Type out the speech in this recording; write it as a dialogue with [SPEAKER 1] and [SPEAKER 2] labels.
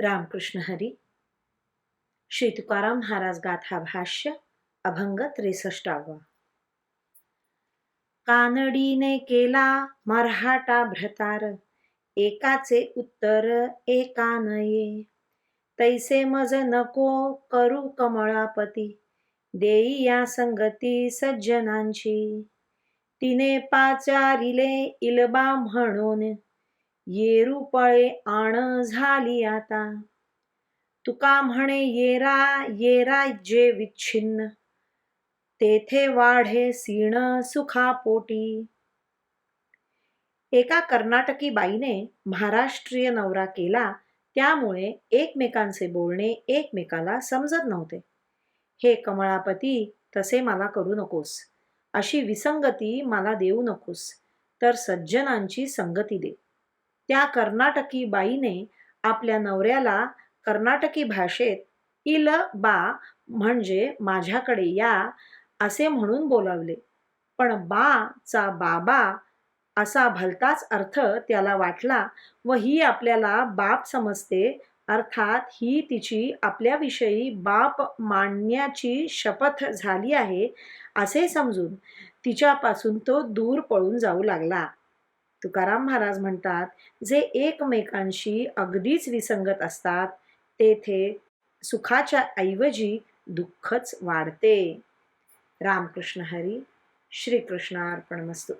[SPEAKER 1] रामकृष्ण हरी। श्री तुकाराम महाराज गाथा भाष्य अभंग त्रेसष्टावा। कानडीने केला मराठा भ्रतार एकाचे उत्तर एका नये। तैसे मज नको करू कमळापती देई या संगती सज्जनांची। तिने पाचारिले इलबा म्हणून येरूपळे आण झाली आता. तुका म्हणे येरा येरा जे विच्छिन्न. तेथे वाढे सीण सुखापोटी. एका कर्नाटकी बाईने महाराष्ट्रीय नवरा केला त्यामुळे एकमेकांचे बोलणे एकमेकाला समजत नव्हते. हे कमळापती तसे मला करू नकोस. अशी विसंगती मला देऊ नकोस. तर सज्जनांची संगती दे. त्या कर्नाटकी बाईने आपल्या नवऱ्याला कर्नाटकी भाषेत इल बा म्हणजे माझ्याकडे या असे म्हणून बोलावले. पण बा चा बाबा असा भलताच अर्थ त्याला वाटला व ही आपल्याला बाप समजते अर्थात ही तिची आपल्याविषयी बाप मांडण्याची शपथ झाली आहे असे समजून तिच्यापासून तो दूर पळून जाऊ लागला. तुकाराम महाराज म्हणतात जे एकमेकांशी अगदीच विसंगत असतात तेथे सुखाच्या ऐवजी दुःखच वाढते. रामकृष्ण हरी श्रीकृष्णार्पणमस्तू